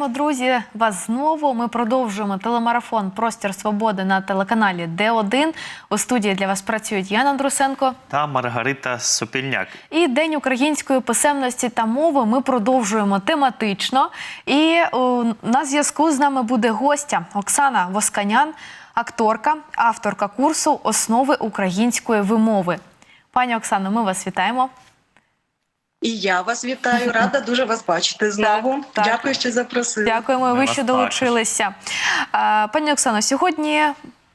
Вітаємо, друзі! Вас знову. Ми продовжуємо телемарафон Простір свободи на телеканалі Д1. У студії для вас працюють Яна Андрусенко. та Маргарита Сопільняк. І День української писемності та мови ми продовжуємо тематично. І о, на зв'язку з нами буде гостя Оксана Восканян, акторка, авторка курсу Основи української вимови. Пані Оксано, ми вас вітаємо. І я вас вітаю, рада дуже вас бачити знову. так. Дякую, що запросили. Дякуємо, ви що долучилися. Пані Оксано, сьогодні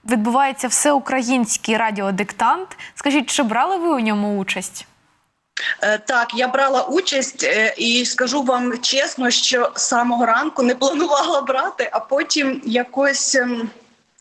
відбувається всеукраїнський радіодиктант. Скажіть, чи брали ви у ньому участь? Е, Так, я брала участь е, і скажу вам чесно, що з самого ранку не планувала брати, а потім якось.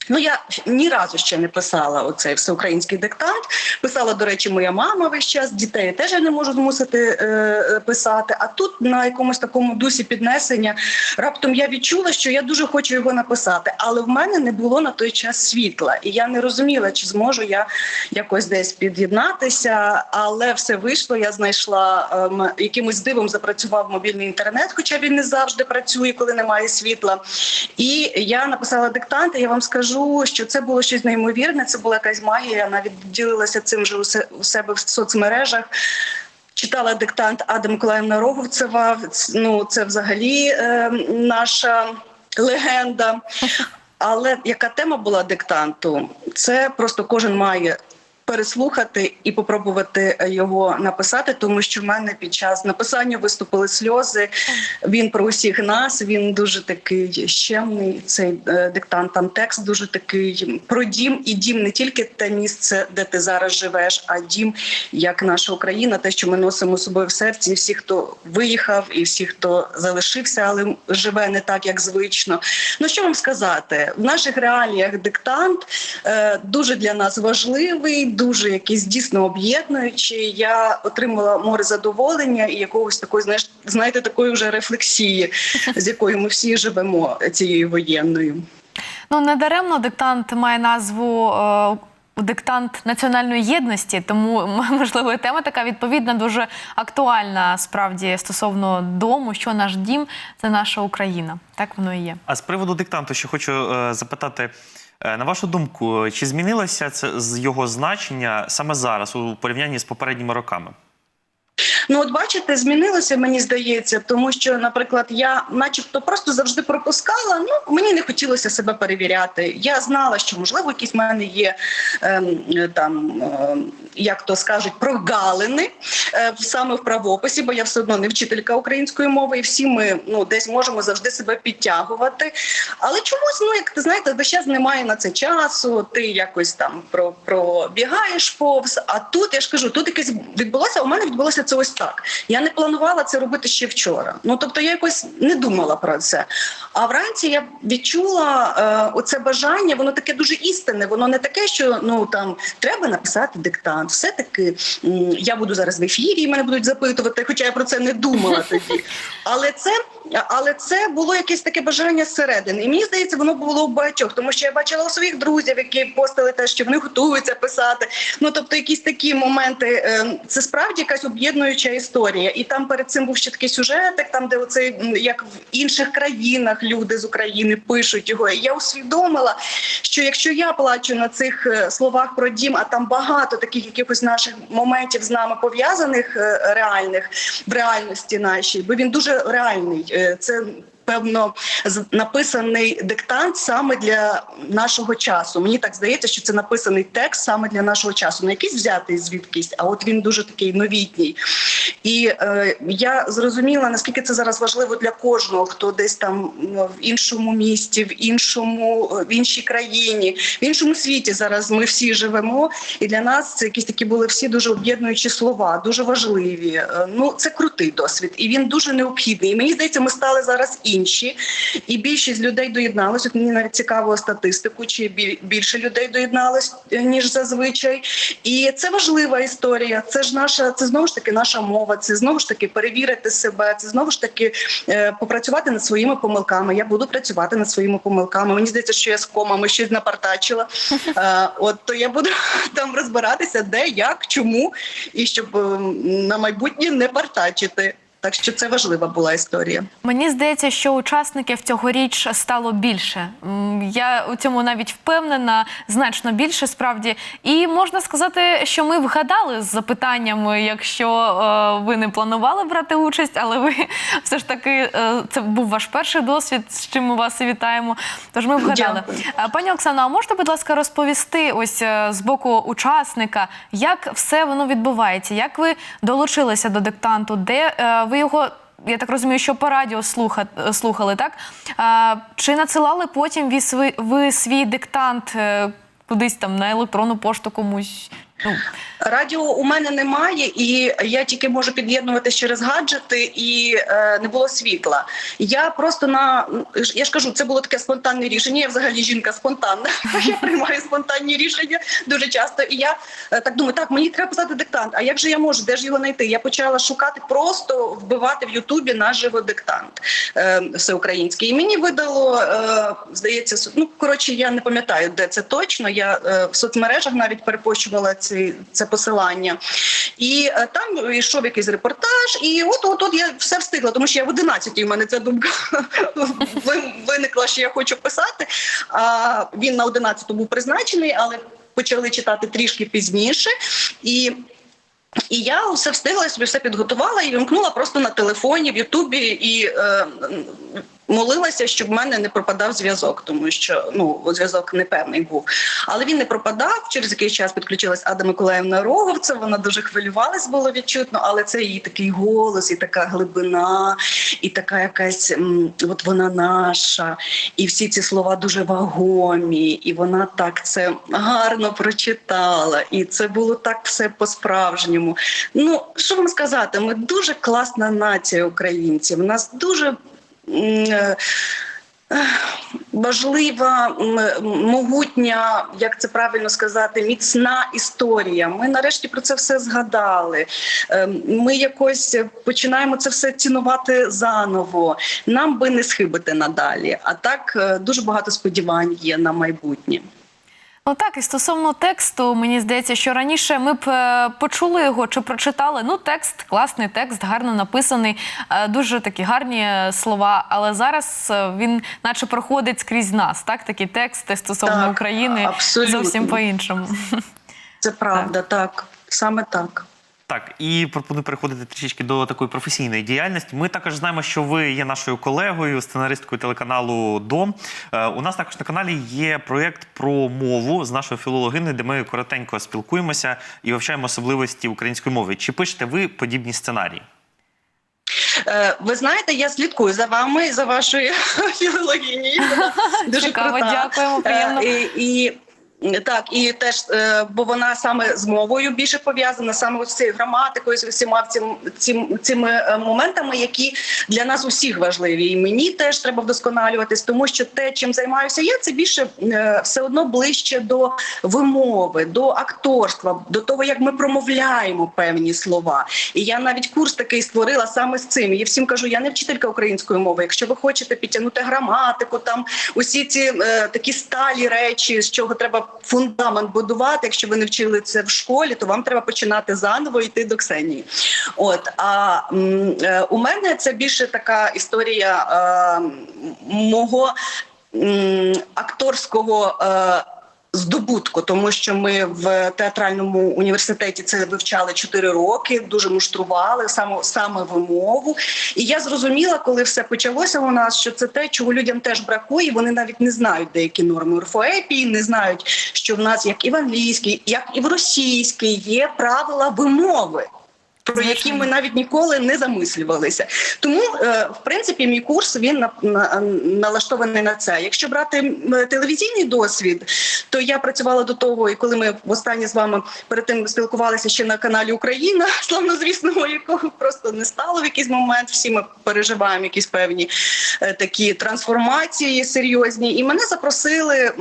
Ну, я ні разу ще не писала оцей всеукраїнський диктант. Писала, до речі, моя мама весь час. Дітей теж я не можу змусити е, е, писати. А тут на якомусь такому дусі піднесення раптом я відчула, що я дуже хочу його написати, але в мене не було на той час світла, і я не розуміла, чи зможу я якось десь під'єднатися. Але все вийшло. Я знайшла ем, якимось дивом запрацював мобільний інтернет, хоча він не завжди працює, коли немає світла. І я написала диктант. і Я вам скажу, що це було щось неймовірне. Це була якась магія. Навіть ділилася цим же у себе в соцмережах. Читала диктант Ада Миколаївна Роговцева. Ну це взагалі е, наша легенда. Але яка тема була диктанту? Це просто кожен має переслухати і попробувати його написати, тому що в мене під час написання виступили сльози. Він про усіх нас. Він дуже такий щемний. Цей е, диктант там текст дуже такий про дім і дім не тільки те місце, де ти зараз живеш, а дім як наша Україна, те, що ми носимо з собою в серці. І всі, хто виїхав, і всі, хто залишився, але живе не так, як звично. Ну що вам сказати, в наших реаліях диктант е, дуже для нас важливий, дуже якийсь дійсно об'єднуючий. Я отримала море задоволення і якогось такої, знаєш, знаєте, такої вже рефлексії, з якою ми всі живемо цією воєнною. Ну, не даремно диктант має назву. е, Диктант національної єдності, тому можливо і тема така відповідна, дуже актуальна справді стосовно дому, що наш дім це наша Україна. Так воно і є. А з приводу диктанту ще хочу е, запитати. Е, На вашу думку, чи змінилося це з його значення саме зараз у порівнянні з попередніми роками? Ну, от бачите, змінилося, мені здається, тому що, наприклад, я, начебто, просто завжди пропускала. Ну мені не хотілося себе перевіряти. Я знала, що можливо якісь в мене є ем, там, ем, як то скажуть, прогалини е, саме в правописі, бо я все одно не вчителька української мови, і всі ми ну десь можемо завжди себе підтягувати. Але чомусь, ну як ти знаєте, весь час немає на це часу. Ти якось там пробігаєш повз. А тут я ж кажу, тут якесь відбулося. У мене відбулося це ось так. Я не планувала це робити ще вчора. Ну тобто я якось не думала про це. А вранці я відчула е, оце бажання, воно таке дуже істинне. Воно не таке, що ну там треба написати диктант. Все таки я буду зараз в ефірі, і мене будуть запитувати, хоча я про це не думала тоді. Але це. Але це було якесь таке бажання зсередини. І мені здається, воно було у багатьох, тому що я бачила у своїх друзів, які постили те, що вони готуються писати. Ну тобто, якісь такі моменти. е, Це справді якась об'єднуюча історія. І там перед цим був ще такий сюжетик, там де оцей як в інших країнах люди з України пишуть його. І я усвідомила, що якщо я плачу на цих е, словах про дім, а там багато таких якихось наших моментів з нами пов'язаних е, реальних в реальності нашій, бо він дуже реальний. Е, Це певно написаний диктант саме для нашого часу. Мені так здається, що це написаний текст саме для нашого часу, не якийсь взятий звідкись, а от він дуже такий новітній. І е, я зрозуміла, наскільки це зараз важливо для кожного, хто десь там в іншому місті, в іншому, в іншій країні, в іншому світі зараз ми всі живемо. І для нас це якісь такі були всі дуже об'єднуючі слова, дуже важливі. Е, Ну це крутий досвід, і він дуже необхідний. І мені здається, ми стали зараз інші, і більшість людей доєдналось. От мені навіть цікаво статистику, чи біль- більше людей доєдналось е, ніж зазвичай. І це важлива історія. Це ж наша, це знову ж таки наша мова. Це знову ж таки перевірити себе. Це знову ж таки е, попрацювати над своїми помилками. Я буду працювати над своїми помилками. Мені здається, що я з комами щось напартачила. Е, от то я буду там розбиратися, де, як, чому, і щоб е, на майбутнє не партачити. Так що це важлива була історія. Мені здається, що учасників цьогоріч стало більше. Я у цьому навіть впевнена, значно більше справді. І можна сказати, що ми вгадали з запитаннями, якщо е, ви не планували брати участь, але ви все ж таки е, це був ваш перший досвід, з чим ми вас і вітаємо. Тож ми вгадали. Дякую. Е, Пані Оксано, а можете, будь ласка, розповісти ось е, з боку учасника, як все воно відбувається? Як ви долучилися до диктанту? Де е, ви його? Я так розумію, що по радіо е, слухали, так? А, чи надсилали потім ви свій, диктант е, кудись там на електронну пошту комусь? Ну, Радіо у мене немає, і я тільки можу під'єднуватися через гаджети, і е, не було світла. Я просто на я ж кажу, це було таке спонтанне рішення. Я взагалі жінка спонтанна. Я приймаю спонтанні рішення дуже часто. І я е, так думаю, так мені треба писати диктант. А як же я можу? Де ж його знайти? Я почала шукати, просто вбивати в Ютубі наживо диктант е, всеукраїнський. І мені видало, е, здається, ну коротше, я не пам'ятаю, де це точно. Я е, в соцмережах навіть перепощувала ці, це посилання. І е, там йшов якийсь репортаж, і от от от я все встигла, тому що я в 11 у мене ця думка виникла, що я хочу писати. А він на 11 був призначений, але почали читати трішки пізніше. І і я все встигла, собі все підготувала і вимкнула просто на телефоні в Ютубі і е, молилася, щоб в мене не пропадав зв'язок, тому що ну зв'язок непевний був. Але він не пропадав. Через якийсь час підключилась Ада Миколаївна Роговця. Вона дуже хвилювалась, було відчутно, але це її такий голос, і така глибина, і така якась от вона наша, і всі ці слова дуже вагомі, і вона так це гарно прочитала. І це було так все по-справжньому. Ну що вам сказати, ми дуже класна нація українців. У нас дуже. Е, Важлива, могутня, як це правильно сказати, міцна історія. Ми нарешті про це все згадали. Ем, Ми якось починаємо це все цінувати заново. Нам би не схибити надалі. А так е, дуже багато сподівань є на майбутнє. Ну так, і стосовно тексту, мені здається, що раніше ми б е, почули його чи прочитали. Ну, текст, класний текст, гарно написаний, е, дуже такі гарні е, слова. Але зараз він, наче, проходить скрізь нас. Так, такі тексти стосовно Так, України абсолютно. зовсім по-іншому. Це правда, так саме так. Так, і пропоную переходити трішечки до такої професійної діяльності. Ми також знаємо, що ви є нашою колегою, сценаристкою телеканалу Дом. Е, у нас також на каналі є проєкт про мову з нашою філологиною, де ми коротенько спілкуємося і вивчаємо особливості української мови. Чи пишете ви подібні сценарії? Е, Ви знаєте, я слідкую за вами, за вашою філологінією. Дуже Цікаво, крута. дякуємо, приємно. Е, І, і так, і теж, е, бо вона саме з мовою більше пов'язана, саме з цією граматикою, з всіма цим, цим, цими е, моментами, які для нас усіх важливі. І мені теж треба вдосконалюватись, тому що те, чим займаюся я, це більше е, все одно ближче до вимови, до акторства, до того, як ми промовляємо певні слова. І я навіть курс такий створила саме з цим. Я всім кажу, я не вчителька української мови. Якщо ви хочете підтягнути граматику, там усі ці е, такі сталі речі, з чого треба фундамент будувати. Якщо ви не вчили це в школі, то вам треба починати заново йти до Ксенії. От а м, е, у мене це більше така історія е, мого акторського. Здобутку, тому що ми в театральному університеті це вивчали 4 роки, дуже муштрували саме саме вимову. І я зрозуміла, коли все почалося у нас, що це те, чого людям теж бракує. Вони навіть не знають деякі норми орфоепії, не знають, що в нас як і в англійській, як і в російській є правила вимови. Про які ми навіть ніколи не замислювалися, тому е, в принципі мій курс він на, на, налаштований на це. Якщо брати телевізійний досвід, то я працювала до того, і коли ми востаннє з вами перед тим спілкувалися ще на каналі Україна, славнозвісного, якого просто не стало в якийсь момент. Всі ми переживаємо якісь певні е, такі трансформації серйозні. І мене запросили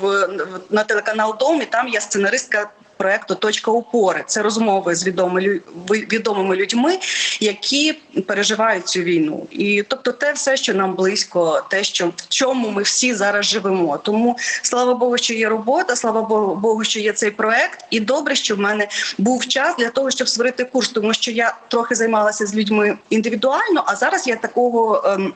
в на телеканал Дом, і там я сценаристка проекту Точка опори. Це розмови з відомими відомими людьми, які переживають цю війну. І тобто, те все, що нам близько, те, що в чому ми всі зараз живемо. Тому слава Богу, що є робота, слава Богу, що є цей проект. І добре, що в мене був час для того, щоб створити курс, тому що я трохи займалася з людьми індивідуально, а зараз я такого. Ем,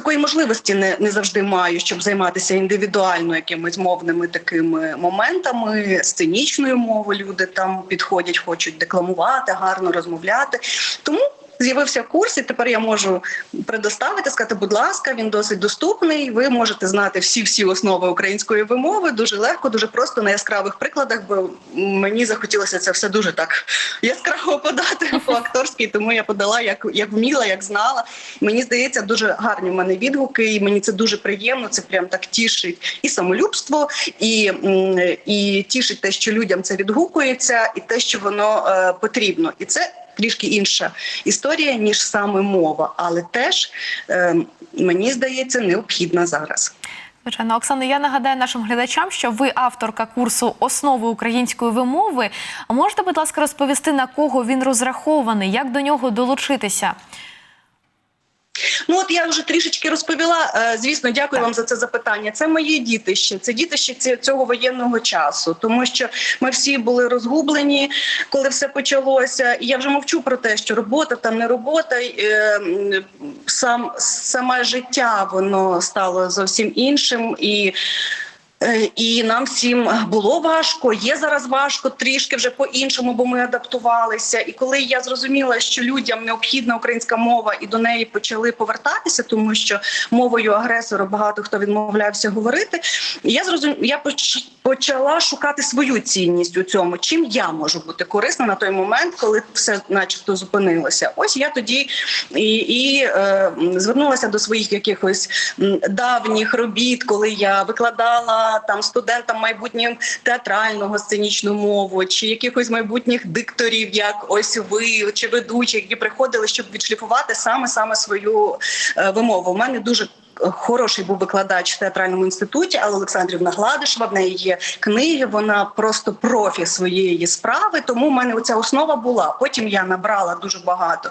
Такої можливості не, не завжди маю, щоб займатися індивідуально якимись мовними такими моментами, сценічною мовою люди там підходять, хочуть декламувати, гарно розмовляти. Тому з'явився курс, і тепер я можу предоставити, сказати, будь ласка, він досить доступний. Ви можете знати всі всі основи української вимови дуже легко, дуже просто на яскравих прикладах. Бо мені захотілося це все дуже так яскраво подати по акторськи, тому я подала як, як вміла, як знала. Мені здається, дуже гарні в мене відгуки, і мені це дуже приємно. Це прям так тішить і самолюбство, і, і тішить те, що людям це відгукується, і те, що воно е, потрібно. І це трішки інша історія, ніж саме мова, але теж е, мені здається необхідна зараз. Звичайно, Оксана, я нагадаю нашим глядачам, що ви авторка курсу основи української вимови. Можете, будь ласка, розповісти на кого він розрахований, як до нього долучитися? Ну от я вже трішечки розповіла. Е, Звісно, дякую вам за це запитання. Це моє дітище, це дітище ці- цього воєнного часу, тому що ми всі були розгублені, коли все почалося. І я вже мовчу про те, що робота там не робота, е, сам саме життя воно стало зовсім іншим і. Е, І нам всім було важко, є зараз важко, трішки вже по-іншому, бо ми адаптувалися. І коли я зрозуміла, що людям необхідна українська мова, і до неї почали повертатися, тому що мовою агресора багато хто відмовлявся говорити. Я зрозум... я почала шукати свою цінність у цьому, чим я можу бути корисна на той момент, коли все, начебто, зупинилося. Ось я тоді і, і е, звернулася до своїх якихось давніх робіт, коли я викладала там студентам майбутнім театрального сценічну мову, чи якихось майбутніх дикторів, як ось ви, чи ведучі, які приходили, щоб відшліфувати саме саме свою е, вимову. У мене дуже Хороший був викладач в театральному інституті, але Олександрівна Гладишева, в неї є книги. Вона просто профі своєї справи. Тому в мене оця основа була. Потім я набрала дуже багато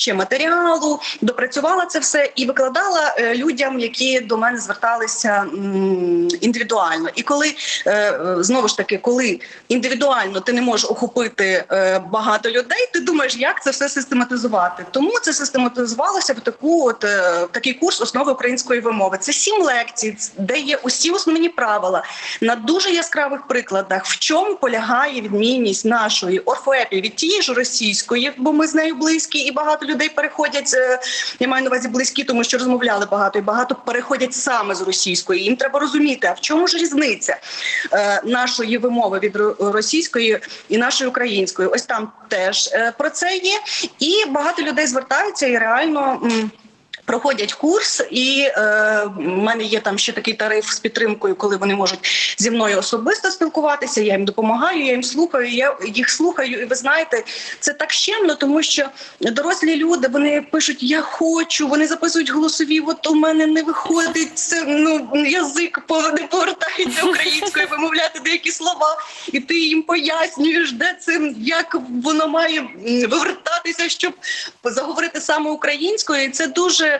ще матеріалу, допрацювала це все і викладала е, людям, які до мене зверталися індивідуально. І коли е, е, знову ж таки, коли індивідуально ти не можеш охопити багато людей, ти думаєш, як це все систематизувати. Тому це систематизувалося в таку от такий курс основи української вимови. Це сім лекцій, де є усі основні правила на дуже яскравих прикладах, в чому полягає відмінність нашої орфоепії від тієї ж російської, бо ми з нею близькі, і багато людей переходять. е, Я маю на увазі близькі, тому що розмовляли багато, і багато переходять саме з російської. Їм треба розуміти, а в чому ж різниця е, нашої вимови від російської і нашої української. Ось там теж е, про це є. І багато людей звертаються і реально. Проходять курс, і е, в мене є там ще такий тариф з підтримкою, коли вони можуть зі мною особисто спілкуватися. Я їм допомагаю, я їм слухаю. Я їх слухаю, і ви знаєте, це так щемно, тому що дорослі люди вони пишуть Я хочу, вони записують голосові. От у мене не виходить це. Ну язик по- не повертається українською, вимовляти деякі слова, і ти їм пояснюєш, де це як воно має вивертатися, щоб заговорити саме українською. І це дуже.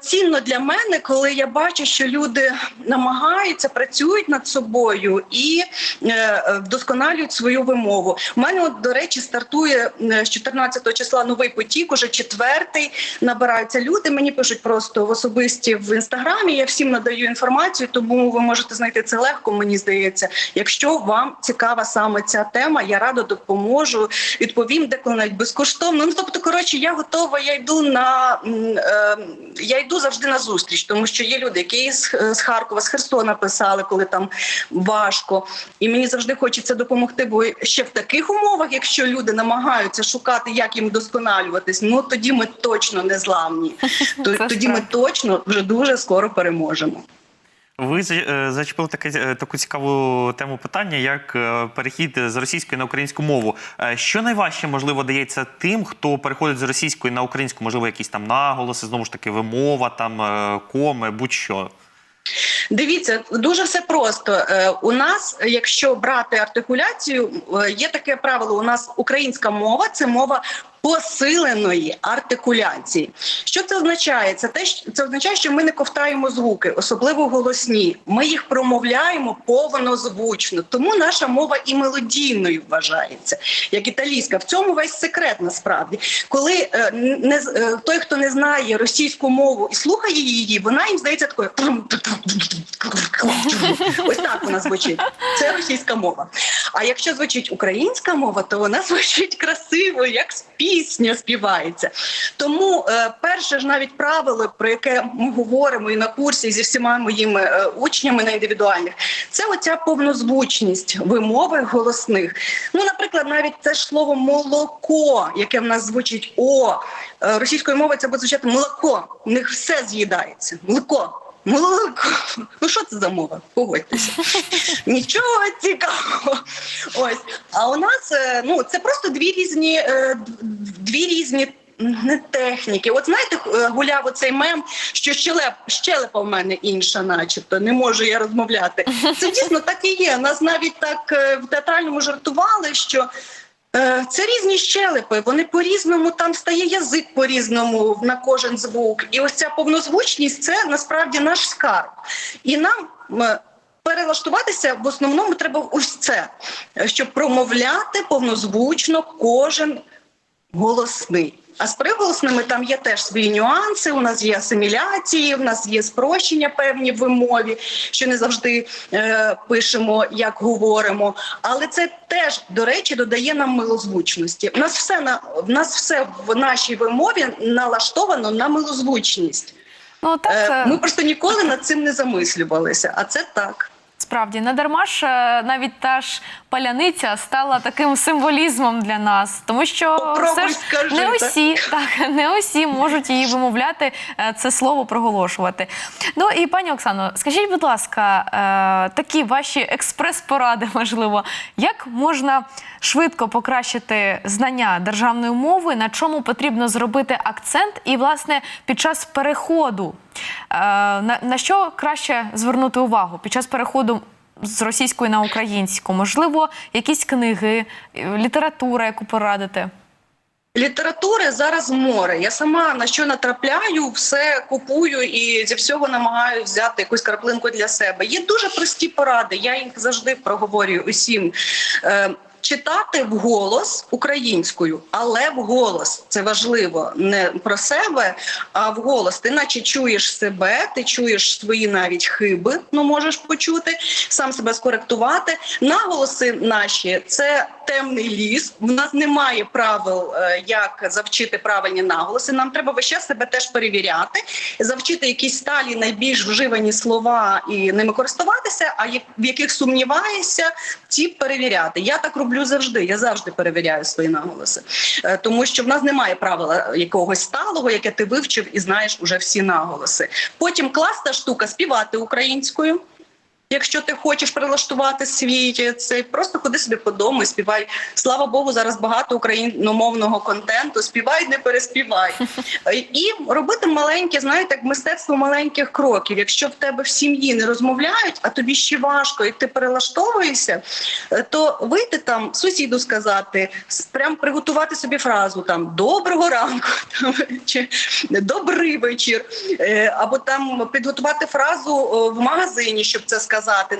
Цінно для мене, коли я бачу, що люди намагаються, працюють над собою і е, е, вдосконалюють свою вимову. У мене, от, до речі, стартує е, з 14 числа новий потік, уже четвертий. Набираються люди. Мені пишуть просто в особисті в інстаграмі. Я всім надаю інформацію, тому ви можете знайти це легко. Мені здається. Якщо вам цікава саме ця тема, я радо допоможу. Відповім деколи навіть безкоштовно. Ну тобто, коротше, я готова. Я йду на е, я йду завжди на зустріч, тому що є люди, які з, з Харкова, з Херсона писали, коли там важко. І мені завжди хочеться допомогти, бо ще в таких умовах, якщо люди намагаються шукати, як їм досконалюватись, ну тоді ми точно не зламні. Тоді ми точно вже дуже скоро переможемо. Ви е, зачепили таке, е, таку цікаву тему питання, як е, перехід з російської на українську мову. Що найважче, можливо, дається тим, хто переходить з російської на українську, можливо, якісь там наголоси, знову ж таки, вимова, там коми, будь-що. Дивіться, дуже все просто. У нас, якщо брати артикуляцію, є таке правило. У нас українська мова це мова. Посиленої артикуляції, що це означає? Це те, це означає, що ми не ковтаємо звуки, особливо голосні. Ми їх промовляємо повнозвучно, тому наша мова і мелодійною вважається, як італійська. В цьому весь секрет насправді. Коли е, не е, той, хто не знає російську мову і слухає її, вона їм здається такою. Ось так вона звучить. Це російська мова. А якщо звучить українська мова, то вона звучить красиво, як пісня співається. Тому е, перше ж навіть правило, про яке ми говоримо і на курсі зі всіма моїми е, учнями на індивідуальних, це оця повнозвучність вимови голосних. Ну, наприклад, навіть це ж слово молоко, яке в нас звучить о е, російською мовою, це буде звучати молоко. У них все з'їдається. Молоко. Молоко. Ну що це за мова? Погодьтеся. Нічого цікавого. Ось. А у нас е, ну це просто дві різні, е, дві різні. Не техніки, от знаєте, е, гуляв оцей мем, що щелеп, щелепа в мене інша, начебто не можу я розмовляти. Це дійсно так і є. Нас навіть так в театральному жартували, що Це різні щелепи. Вони по-різному там стає язик по-різному на кожен звук. І ось ця повнозвучність це насправді наш скарб. І нам е, перелаштуватися в основному треба ось це, е, щоб промовляти повнозвучно кожен голосний. А з приголосними там є теж свої нюанси. У нас є асиміляції, у нас є спрощення певні в вимові, що не завжди е, пишемо, як говоримо. Але це теж, до речі, додає нам милозвучності. У нас все на в нас все в нашій вимові налаштовано на милозвучність. Ну так Е, е, ми просто ніколи над цим не замислювалися, а це так. справді не дарма ж е, навіть та ж паляниця стала таким символізмом для нас, тому що Попробуй все ж скажи, не усі так не усі можуть її вимовляти, е, це слово проголошувати. Ну і пані Оксано, скажіть, будь ласка, е, такі ваші експрес-поради, можливо, як можна швидко покращити знання державної мови, на чому потрібно зробити акцент, і власне під час переходу? Е, на, на що краще звернути увагу? Під час переходу з російської на українську? Можливо, якісь книги, е, література, яку порадите? Літератури зараз море. Я сама на що натрапляю, все купую і зі всього намагаюся взяти якусь краплинку для себе. Є дуже прості поради. Я їх завжди проговорюю усім. Читати вголос українською, але вголос це важливо не про себе, а вголос. Ти наче чуєш себе, ти чуєш свої навіть хиби, ну можеш почути, сам себе скоректувати. Наголоси наші це темний ліс. В нас немає правил, е, як завчити правильні наголоси. Нам треба весь час себе теж перевіряти, завчити якісь сталі найбільш вживані слова і ними користуватися. А в яких сумніваєшся, ті перевіряти. Я так роблю завжди. Я завжди перевіряю свої наголоси, Е, тому що в нас немає правила якогось сталого, яке ти вивчив і знаєш уже всі наголоси. Потім класна штука співати українською. Якщо ти хочеш прилаштувати свій е, цей, просто ходи собі по дому і співай. Слава Богу, зараз багато україномовного контенту. Співай, не переспівай. Е, І робити маленьке, знаєте, як мистецтво маленьких кроків. Якщо в тебе в сім'ї не розмовляють, а тобі ще важко, і ти перелаштовуєшся, е, то вийти там сусіду сказати, прям приготувати собі фразу там доброго ранку там, чи добрий вечір, або там підготувати фразу в магазині, щоб це сказати.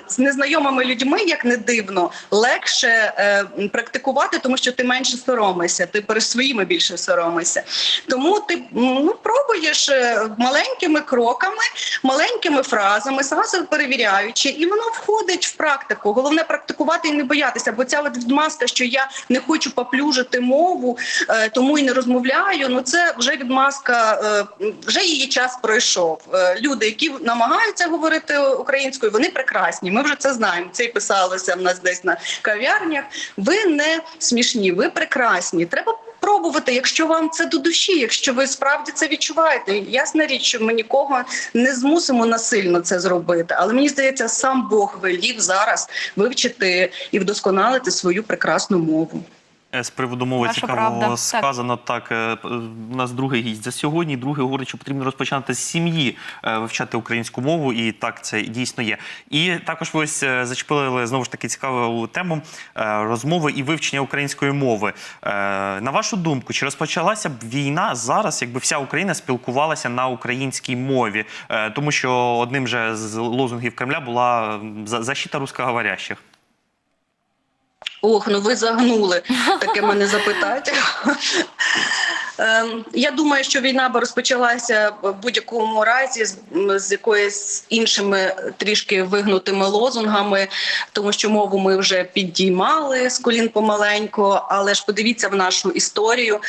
З незнайомими людьми, як не дивно, легше е, практикувати, тому що ти менше соромишся, ти перед своїми більше соромишся. Тому ти ну, пробуєш е, маленькими кроками, маленькими фразами, сама себе перевіряючи, і воно входить в практику. Головне практикувати і не боятися, бо ця відмазка, що я не хочу поплюжити мову, е, тому і не розмовляю. Ну це вже відмазка, е, вже її час пройшов. Е, Люди, які намагаються говорити українською, вони прекрасні. Ми вже це знаємо. Це і писалося в нас десь на кав'ярнях. Ви не смішні, ви прекрасні. Треба. Пробувати, якщо вам це до душі, якщо ви справді це відчуваєте. Ясна річ, що ми нікого не змусимо насильно це зробити. Але мені здається, сам Бог велів зараз вивчити і вдосконалити свою прекрасну мову. Е, З приводу мови Ваша цікаво правда. Сказано так. е, п- У нас другий гість за сьогодні. Другий говорить, що потрібно розпочинати з сім'ї е, вивчати українську мову, і так це дійсно є. І також ви ось е, зачепили знову ж таки цікаву тему е, розмови і вивчення української мови. Е, На вашу думку, чи розпочалася б війна зараз, якби вся Україна спілкувалася на українській мові? Е, Тому що одним же з лозунгів Кремля була за- защита русскоговорящих. Ох, ну ви загнули таке мене запитати. Ем, Я думаю, що війна б розпочалася в будь-якому разі з, з якоюсь іншими трішки вигнутими лозунгами, тому що мову ми вже підіймали з колін помаленько, але ж подивіться в нашу історію.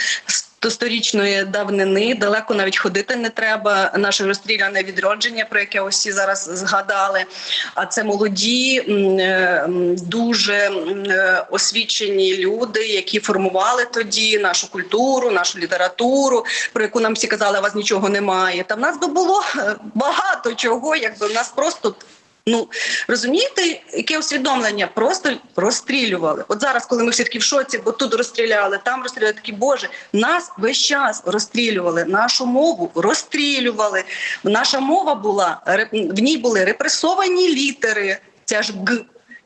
До сторічної давнини далеко навіть ходити не треба. Наше розстріляне відродження, про яке усі зараз згадали. А це молоді, е, дуже е, освічені люди, які формували тоді нашу культуру, нашу літературу, про яку нам всі казали, у вас нічого немає. Та в нас би було е, багато чого, якби в нас просто. Ну розумієте, яке усвідомлення? Просто розстрілювали. От зараз, коли ми всі такі в шоці, бо тут розстріляли, там розстріляли, такі боже, нас весь час розстрілювали, нашу мову розстрілювали. Наша мова була в ній були репресовані літери. Ця ж г.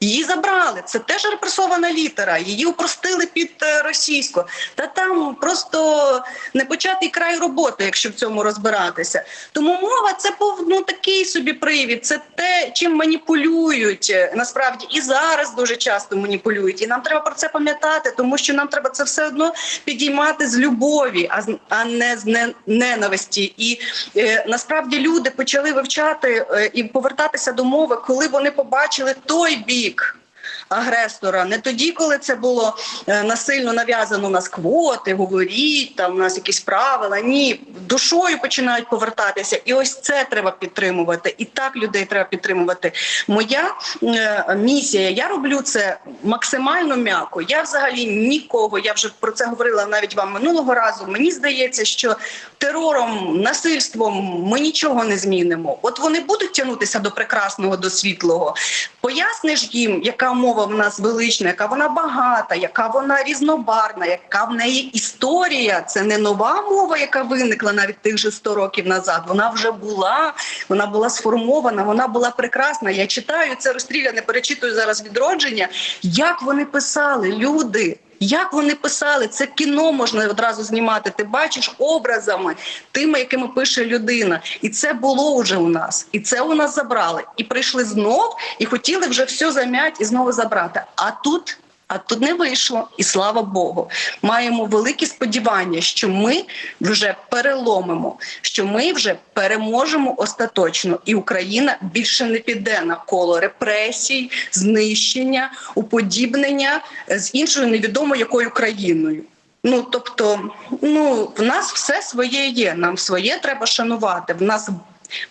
Її забрали. Це теж репресована літера. Її упростили під е, російську. Та там просто непочатий край роботи, якщо в цьому розбиратися. Тому мова це був ну такий собі привід. Це те, чим маніпулюють е, насправді і зараз дуже часто маніпулюють. І нам треба про це пам'ятати, тому що нам треба це все одно підіймати з любові, а а не з не- ненависті. І е, насправді люди почали вивчати е, і повертатися до мови, коли вони побачили той бік. musique. Агресора не тоді, коли це було е, насильно нав'язано нас квоти, говоріть, там у нас якісь правила. Ні, душою починають повертатися, і ось це треба підтримувати. І так людей треба підтримувати. Моя е, місія, я роблю це максимально м'яко. Я взагалі нікого. Я вже про це говорила навіть вам минулого разу. Мені здається, що терором, насильством ми нічого не змінимо. От вони будуть тягнутися до прекрасного, до світлого. Поясниш їм, яка мова в нас велична, яка вона багата, яка вона різнобарна, яка в неї історія. Це не нова мова, яка виникла навіть тих же 100 років назад. Вона вже була, вона була сформована, вона була прекрасна. Я читаю це розстріляне, перечитую зараз відродження. Як вони писали, люди. Як вони писали, це кіно можна одразу знімати. Ти бачиш образами, тими, якими пише людина, і це було вже у нас, і це у нас забрали. І прийшли знов, і хотіли вже все зам'ять і знову забрати. А тут. А тут не вийшло, і слава Богу. Маємо великі сподівання, що ми вже переломимо, що ми вже переможемо остаточно, і Україна більше не піде на коло репресій, знищення, уподібнення з іншою невідомо якою країною. Ну тобто, ну в нас все своє є. Нам своє треба шанувати. В нас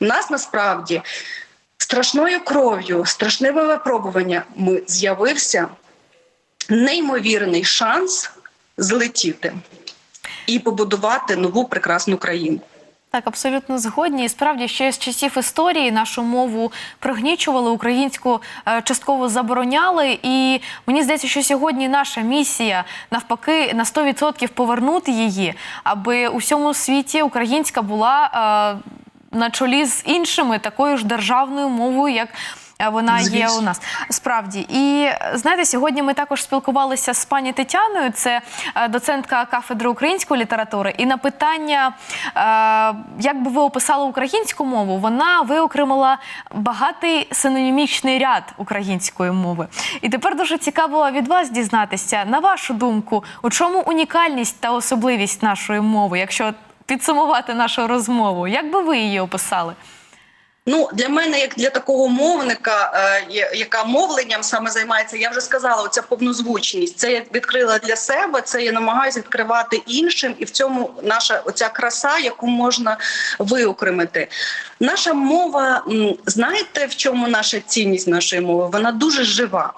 в нас насправді страшною кров'ю, страшними випробування ми з'явився неймовірний шанс злетіти і побудувати нову прекрасну країну. Так, абсолютно згодні. І справді ще з часів історії нашу мову пригнічували, українську е, частково забороняли. І мені здається, що сьогодні наша місія навпаки на 100% повернути її, аби у всьому світі українська була е, на чолі з іншими такою ж державною мовою, як. Е, Вона є у нас справді, і знаєте, сьогодні ми також спілкувалися з пані Тетяною, це е, доцентка кафедри української літератури. І на питання, е, як би ви описали українську мову, вона виокремила багатий синонімічний ряд української мови. І тепер дуже цікаво від вас дізнатися, на вашу думку, у чому унікальність та особливість нашої мови, якщо підсумувати нашу розмову, як би ви її описали? Ну для мене, як для такого мовника, е, яка мовленням саме займається, я вже сказала, оця повнозвучність. Це я відкрила для себе. Це я намагаюся відкривати іншим, і в цьому наша оця краса, яку можна виокремити. Наша мова, знаєте, в чому наша цінність нашої мови? Вона дуже жива.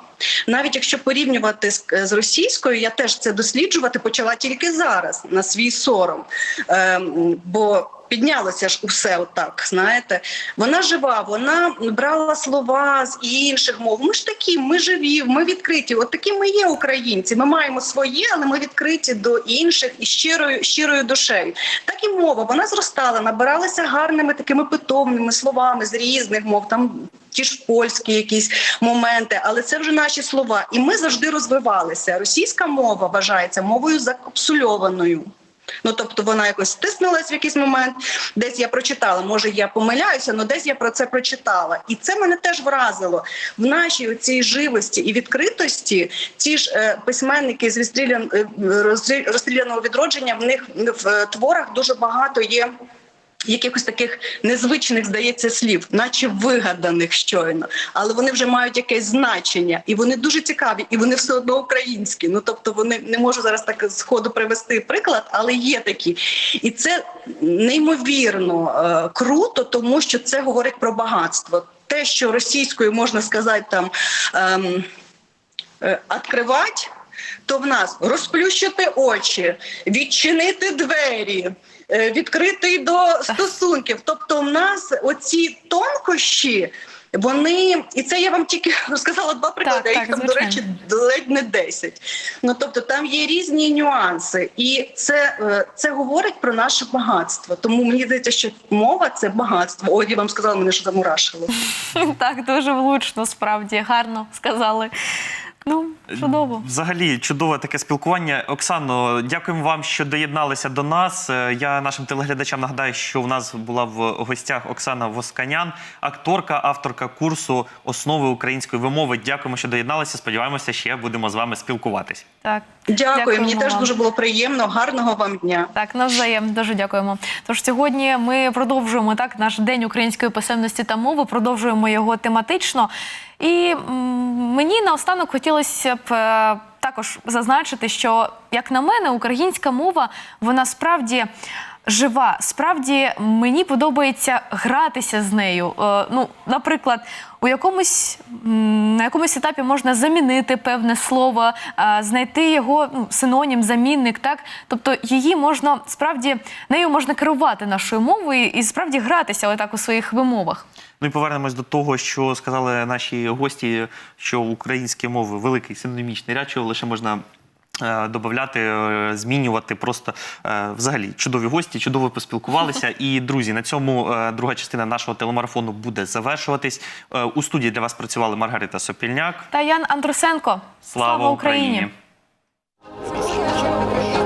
Навіть якщо порівнювати з, російською, я теж це досліджувати почала тільки зараз на свій сором. Ем, бо піднялося ж усе отак, знаєте. Вона жива, вона брала слова з інших мов. Ми ж такі, ми живі, ми відкриті. От такі ми є українці. Ми маємо своє, але ми відкриті до інших і щирою, щирою душею. Так і мова, вона зростала, набиралася гарними такими питомними словами з різних мов. Там ті ж польські якісь моменти, але це вже наші слова. І ми завжди розвивалися. Російська мова вважається мовою закапсульованою. Ну, тобто вона якось стиснулась в якийсь момент. Десь я прочитала, може я помиляюся, але десь я про це прочитала. І це мене теж вразило. В нашій цій живості і відкритості ті ж е, письменники з відстрілян, е, розстріляного відродження, в них в е, творах дуже багато є. Якихось таких незвичних здається слів, наче вигаданих щойно, але вони вже мають якесь значення, і вони дуже цікаві, і вони все одно українські. Ну тобто, вони не можу зараз так з ходу привести приклад, але є такі, і це неймовірно е, круто, тому що це говорить про багатство. Те, що російською можна сказати там. Ем, е, «откривать», то в нас розплющити очі, відчинити двері, е, відкрити до стосунків. Тобто, в нас оці тонкощі. Вони і це я вам тільки розказала два приклади. Так, а їх так, там, до речі, ледь не 10. Ну тобто там є різні нюанси, і це, е, це говорить про наше багатство. Тому мені здається, що мова це багатство. Ой, я вам сказала, мене що замурашило. Так, дуже влучно, справді, гарно сказали. Ну, чудово. Взагалі чудове таке спілкування. Оксано, дякуємо вам, що доєдналися до нас. Е, Я нашим телеглядачам нагадаю, що в нас була в гостях Оксана Восканян, акторка, авторка курсу основи української вимови. Дякуємо, що доєдналися. Сподіваємося, ще будемо з вами спілкуватись. Так. Дякую, Дякуємо мені теж дуже було приємно. Гарного вам дня. Так, навзаєм дуже дякуємо. Тож сьогодні ми продовжуємо так наш день української писемності та мови, продовжуємо його тематично. І мені наостанок хотілося б е, також зазначити, що як на мене, українська мова вона справді. Жива, справді мені подобається гратися з нею. Е, ну, наприклад, у якомусь на якомусь етапі можна замінити певне слово, е, знайти його ну, синонім, замінник. Так, тобто її можна справді нею можна керувати нашою мовою і справді гратися отак у своїх вимовах. Ну і повернемось до того, що сказали наші гості, що українські мови великий синонімічний ряд, що лише можна. Е, Додати, е, змінювати просто е, взагалі чудові гості, чудово поспілкувалися. І друзі, на цьому друга частина нашого телемарафону буде завершуватись. У студії для вас працювали Маргарита Сопільняк та Ян Андрусенко. Слава, Слава Україні! Україні!